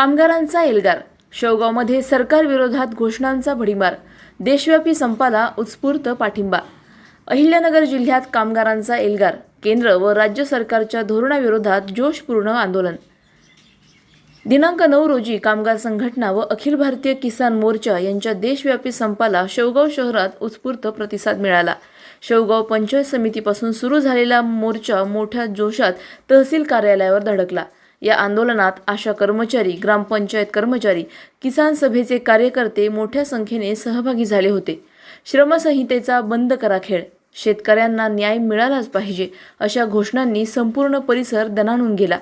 कामगारांचा एल्गार. शेवगावमध्ये सरकार विरोधात घोषणांचा भडीमार. देशव्यापी संपाला उत्स्फूर्त पाठिंबा. अहिल्यानगर जिल्ह्यात कामगारांचा एल्गार. केंद्र व राज्य सरकारच्या धोरणाविरोधात जोशपूर्ण आंदोलन. दिनांक नऊ रोजी कामगार संघटना व अखिल भारतीय किसान मोर्चा यांच्या देशव्यापी संपाला शेवगाव शहरात उत्स्फूर्त प्रतिसाद मिळाला. शेवगाव पंचायत समितीपासून सुरू झालेला मोर्चा मोठ्या जोशात तहसील कार्यालयावर धडकला. या आंदोलनात आशा कर्मचारी ग्रामपंचायत कर्मचारी किसान सभेचे कार्यकर्ते मोठ्या संख्येने सहभागी झाले होते. श्रमसंहितेचा बंद करा खेळ. शेतकऱ्यांना न्याय मिळालाच पाहिजे अशा घोषणांनी संपूर्ण परिसर दणाणून गेला.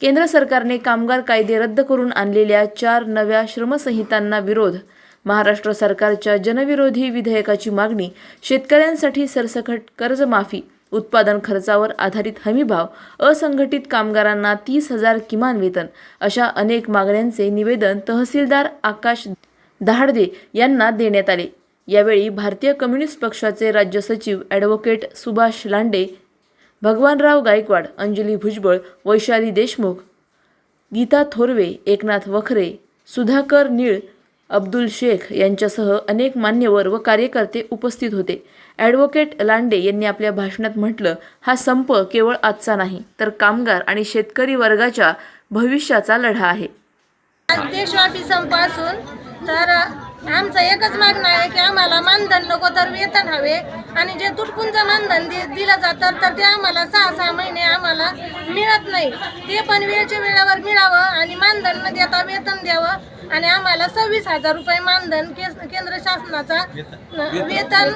केंद्र सरकारने कामगार कायदे रद्द करून आणलेल्या चार नव्या श्रमसंहितांना विरोध. महाराष्ट्र सरकारच्या जनविरोधी विधेयकाची मागणी शेतकऱ्यांसाठी सरसकट कर्जमाफी उत्पादन खर्चावर आधारित हमीभाव असंघटित कामगारांना तीस हजार किमान वेतन अशा अनेक मागण्यांचे निवेदन तहसीलदार आकाश दहाडदे यांना देण्यात आले. यावेळी भारतीय कम्युनिस्ट पक्षाचे राज्य सचिव ॲडव्होकेट सुभाष लांडे भगवानराव गायकवाड अंजली भुजबळ वैशाली देशमुख गीता थोरवे एकनाथ वखरे सुधाकर निळ अब्दुल शेख यांच्यासह अनेक मान्यवर व कार्यकर्ते उपस्थित होते. ॲडव्होकेट लांडे यांनी आपल्या भाषणात म्हटलं हा संप केवळ आजचा नाही तर कामगार आणि शेतकरी वर्गाच्या भविष्याचा लढा आहे. संपासून तर आमचं एकच मागणं आहे की आम्हाला मानधन नको तर वेतन हवे. आणि जे तुटपुंचं मानधन दि दिलं जातं तर ते आम्हाला सहा सहा महिने आम्हाला मिळत नाही. ते पण वेळच्या वेळेवर मिळावं आणि मानधन न देता वेतन द्यावं. आणि आम्हाला सव्वीस हजार रुपये मानधन के- केंद्र शासनाचा वेतन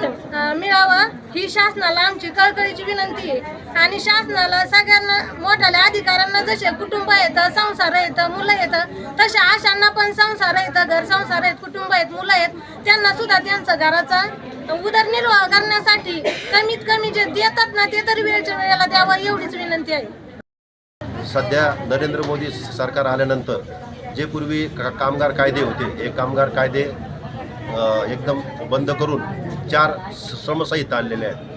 मिळावं. ही शासनाला आमची कळकळीची विनंती आहे. आणि शासनाला सगळ्यांना मोठ्याल्या अधिकाऱ्यांना जसे कुटुंब येतं संसार येतं मुलं येतं तशा आशांना पण संसार येतं घर संसार आहेत कुटुंब आहेत मुलं आहेत त्यांना सुद्धा त्यांचा घराचा उदरनिर्वाह करण्यासाठी कमीत कमी जे देतात ना ते तरी वेळच्या वेळेला द्यावं एवढीच विनंती आहे. सध्या नरेंद्र मोदी सरकार आल्यानंतर जे पूर्वी का कामगार कायदे होते हे कामगार कायदे एकदम बंद करून चार श्रमसहित आणलेले आहेत.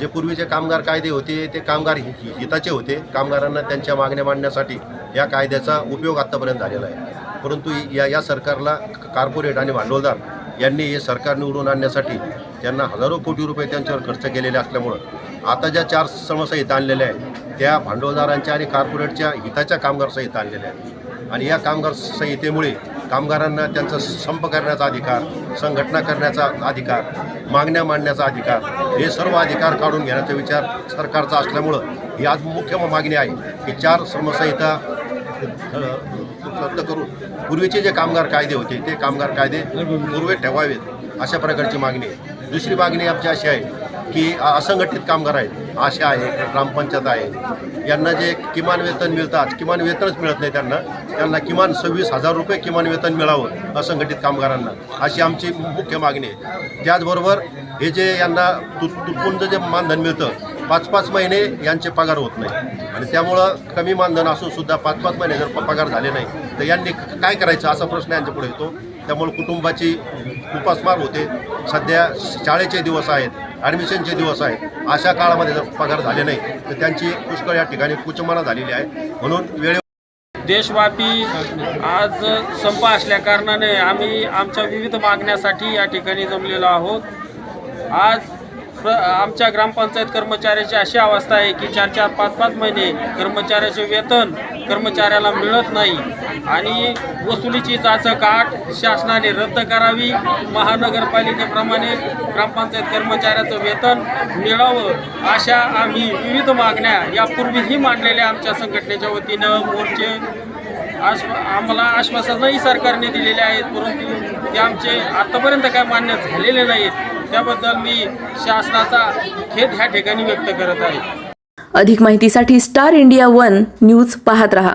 जे पूर्वीचे कामगार कायदे होते ते कामगार हि- हिताचे होते. कामगारांना त्यांच्या मागण्या मांडण्यासाठी या कायद्याचा उपयोग आत्तापर्यंत झालेला आहे. परंतु या या सरकारला कार्पोरेट आणि भांडवलदार यांनी हे सरकार निवडून आणण्यासाठी त्यांना हजारो कोटी रुपये त्यांच्यावर खर्च केलेले असल्यामुळं आता ज्या चार श्रमसंहिता आणलेल्या आहेत त्या भांडवलदारांच्या आणि कार्पोरेटच्या हिताच्या कामगार संहिता आणलेल्या आहेत. आणि या कामगार संहितेमुळे कामगारांना त्यांचा संप करण्याचा अधिकार संघटना करण्याचा अधिकार मागण्या मांडण्याचा अधिकार हे सर्व अधिकार काढून घेण्याचा विचार सरकारचा असल्यामुळं ही आज मुख्य मागणी आहे की चार श्रमसंहिता रद्द करून पूर्वीचे जे कामगार कायदे होते ते कामगार कायदे पूर्वे ठेवावेत अशा प्रकारची मागणी आहे. दुसरी मागणी आमची अशी आहे की असंघटित कामगार आहेत आशा आहे ग्रामपंचायत आहे यांना जे किमान वेतन मिळतात किमान वेतनच मिळत नाही त्यांना त्यांना किमान सव्वीस हजार रुपये किमान वेतन मिळावं असंघटित कामगारांना. अशी आमची मुख्य मागणी आहे. त्याचबरोबर हे जे यांना तु तुटपुंज जे मानधन मिळतं पाच पाच महिने यांचे पगार होत नाही. आणि त्यामुळं कमी मानधन असूनसुद्धा पाच पाच महिने जर पगार झाले नाही तर यांनी काय करायचं असा प्रश्न यांच्यापुढे येतो. त्यामुळे कुटुंबाची उपासमार होते. सध्या शाळेचे दिवस आहेत ॲडमिशनचे दिवस आहेत. अशा काळामध्ये जर पगार झाले नाही तर त्यांची पुष्कळ या ठिकाणी कुचमना झालेली आहे. म्हणून वेळे देशव्यापी आज संप असल्या कारणाने आम्ही आमच्या विविध मागण्यासाठी या ठिकाणी जमलेलो आहोत. आज प्र आमच्या ग्रामपंचायत कर्मचाऱ्याची अशी अवस्था आहे की चार चार पाच पाच महिने कर्मचाऱ्याचे वेतन कर्मचाऱ्याला मिळत नाही. आणि वसुलीची चाचकाट शासनाने रद्द करावी. महानगरपालिकेप्रमाणे ग्रामपंचायत कर्मचाऱ्याचं वेतन मिळावं अशा आम्ही विविध मागण्या यापूर्वीही मांडलेल्या आमच्या संघटनेच्या वतीनं मोर्चे आश्व आम्हाला आश्वासनही सरकारने दिलेले आहेत. परंतु ते आमचे आत्तापर्यंत काय मान्य झालेले नाहीत. त्याबद्दल मी शासनाचा खेद ह्या ठिकाणी व्यक्त करत आहे. अधिक माहितीसाठी स्टार इंडिया वन न्यूज पाहत रहा.